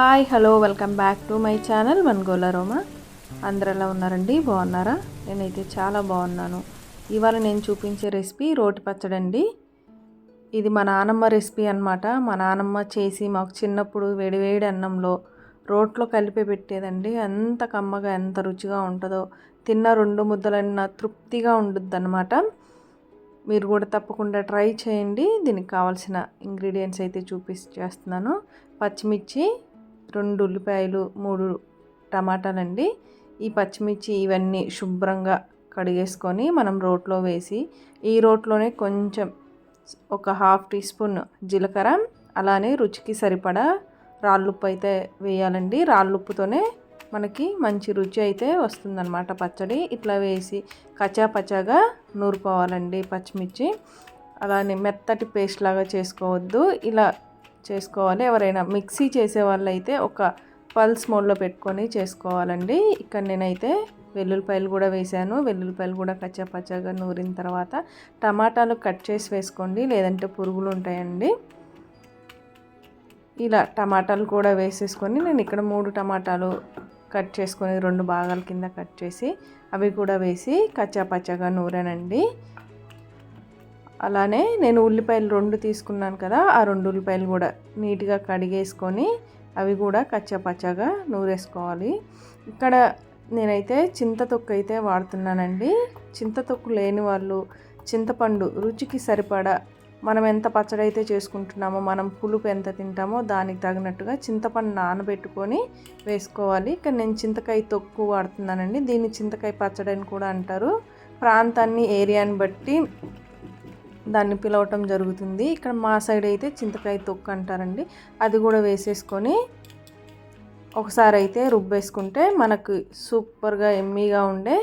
Hi hello welcome back to my channel మన్గోల రోమ. అందరు ఎలా ఉన్నారండి? బాగున్నారా? నేనైతే చాలా బాగున్నాను. ఇవాళ నేను చూపించే రెసిపీ రోటి పచ్చడి అండి ఇది మా నానమ్మ రెసిపీ అన్నమాట. మా నానమ్మ చేసి మాకు చిన్నప్పుడు వేడివేడి అన్నంలో రోట్లో కలిపి పెట్టేదండి. ఎంత కమ్మగా ఎంత రుచిగా ఉంటుందో. తిన్న రెండు ముద్దలన్న తృప్తిగా ఉంటుంది అనమాట మీరు కూడా తప్పకుండా ట్రై చేయండి. దీనికి కావాల్సిన ఇంగ్రీడియంట్స్ అయితే చూపిస్ చేస్తున్నాను. పచ్చిమిర్చి రెండు ఉల్లిపాయలు మూడు టమాటాలండి. ఈ పచ్చిమిర్చి ఇవన్నీ శుభ్రంగా కడిగేసుకొని మనం రోట్లో వేసి ఈ రోట్లోనే కొంచెం ఒక హాఫ్ టీ స్పూన్ జీలకర్ర అలానే రుచికి సరిపడా రాళ్ళుప్పు అయితే వేయాలండి. రాళ్ళుప్పుతోనే మనకి మంచి రుచి అయితే వస్తుందన్నమాట పచ్చడి. ఇట్లా వేసి కచా పచాగా నూరుకోవాలండి పచ్చిమిర్చి. అలానే మెత్తటి పేస్ట్ లాగా చేసుకోవద్దు. ఇలా చేసుకోవాలి. ఎవరైనా మిక్సీ చేసే వాళ్ళైతే ఒక పల్స్ మోడ్లో పెట్టుకొని చేసుకోవాలండి. ఇక్కడ నేనైతే వెల్లుల్లిపాయలు కూడా వేసాను వెల్లుల్లిపాయలు కూడా కచ్చా పచ్చగా నూరిన తర్వాత టమాటాలు కట్ చేసి వేసుకోండి. లేదంటే పురుగులు ఉంటాయండి. ఇలా టమాటాలు కూడా వేసేసుకొని నేను ఇక్కడ మూడు టమాటాలు కట్ చేసుకొని రెండు భాగాల కింద కట్ చేసి అవి కూడా వేసి కచ్చా పచ్చగా నూరానండి. అలానే నేను ఉల్లిపాయలు రెండు తీసుకున్నాను కదా ఆ రెండు ఉల్లిపాయలు కూడా నీట్గా కడిగేసుకొని అవి కూడా కచ్చపచ్చగా నూరేసుకోవాలి. ఇక్కడ నేనైతే చింతతొక్కు అయితే వాడుతున్నానండి. చింతతొక్కు లేని వాళ్ళు చింతపండు రుచికి సరిపడా మనం ఎంత పచ్చడి అయితే చేసుకుంటున్నామో మనం పులుపు ఎంత తింటామో దానికి తగినట్టుగా చింతపండు నానబెట్టుకొని వేసుకోవాలి. ఇక్కడ నేను చింతకాయ తొక్కు వాడుతున్నానండి. దీన్ని చింతకాయ పచ్చడి అని కూడా అంటారు. ప్రాంతాన్ని ఏరియాని బట్టి దాన్ని పిలవటం జరుగుతుంది. ఇక్కడ మా సైడ్ అయితే చింతకాయ తొక్కు అంటారండి. అది కూడా వేసేసుకొని ఒకసారి అయితే రుబ్బేసుకుంటే మనకు సూపర్గా ఎమ్మీగా ఉండే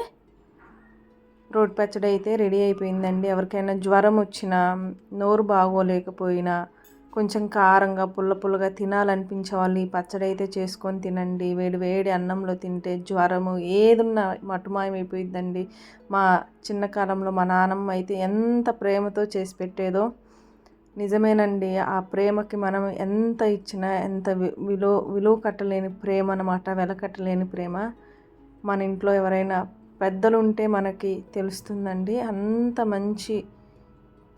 రోడ్ పచ్చడి అయితే రెడీ అయిపోయిందండి. ఎవరికైనా జ్వరం వచ్చినా నోరు బాగోలేకపోయినా కొంచెం కారంగా పుల్ల పుల్లగా తినాలనిపించే వాళ్ళు ఈ పచ్చడి అయితే చేసుకొని తినండి. వేడి వేడి అన్నంలో తింటే జ్వరము ఏదున్నా మటుమాయమైపోయిద్దండి. మా చిన్న కాలంలో మా నాన్నమ్మ అయితే ఎంత ప్రేమతో చేసి పెట్టేదో నిజమేనండి. ఆ ప్రేమకి మనం ఎంత ఇచ్చినా ఎంత విలువ విలువ కట్టలేని ప్రేమ అనమాట వెలకట్టలేని ప్రేమ మన ఇంట్లో ఎవరైనా పెద్దలు ఉంటే మనకి తెలుస్తుందండి. అంత మంచి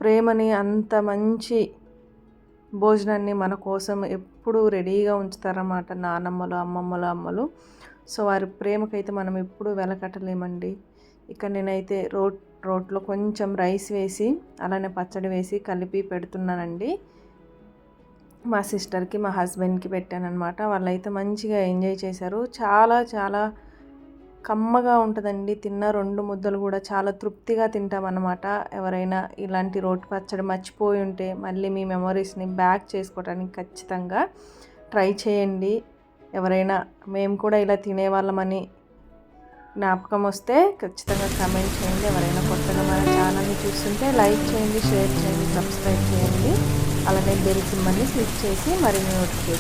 ప్రేమని అంత మంచి భోజనాన్ని మన కోసం ఎప్పుడూ రెడీగా ఉంచుతారన్నమాట నానమ్మలు అమ్మమ్మలు అమ్మలు. సో వారి ప్రేమకైతే మనం ఎప్పుడూ వెలకట్టలేమండి. ఇక్కడ నేనైతే రోట్ రోట్లో కొంచెం రైస్ వేసి అలానే పచ్చడి వేసి కలిపి పెడుతున్నానండి. మా సిస్టర్కి మా హస్బెండ్కి పెట్టానమాట వాళ్ళైతే మంచిగా ఎంజాయ్ చేశారు. చాలా చాలా కమ్మగా ఉంటుందండి. తిన్న రెండు ముద్దలు కూడా చాలా తృప్తిగా తింటామన్నమాట. ఎవరైనా ఇలాంటి రోటి పచ్చడి మర్చిపోయి ఉంటే మళ్ళీ మీ మెమరీస్ని బ్యాక్ చేసుకోవడానికి ఖచ్చితంగా ట్రై చేయండి. ఎవరైనా మేము కూడా ఇలా తినేవాళ్ళమని జ్ఞాపకం వస్తే ఖచ్చితంగా కమెంట్ చేయండి. ఎవరైనా కొత్తగా మన ఛానల్ని చూస్తుంటే లైక్ చేయండి షేర్ చేయండి సబ్స్క్రైబ్ చేయండి. అలానే బెల్ సిమ్మని క్లిక్ చేసి మరిన్ని నోటిఫికేషన్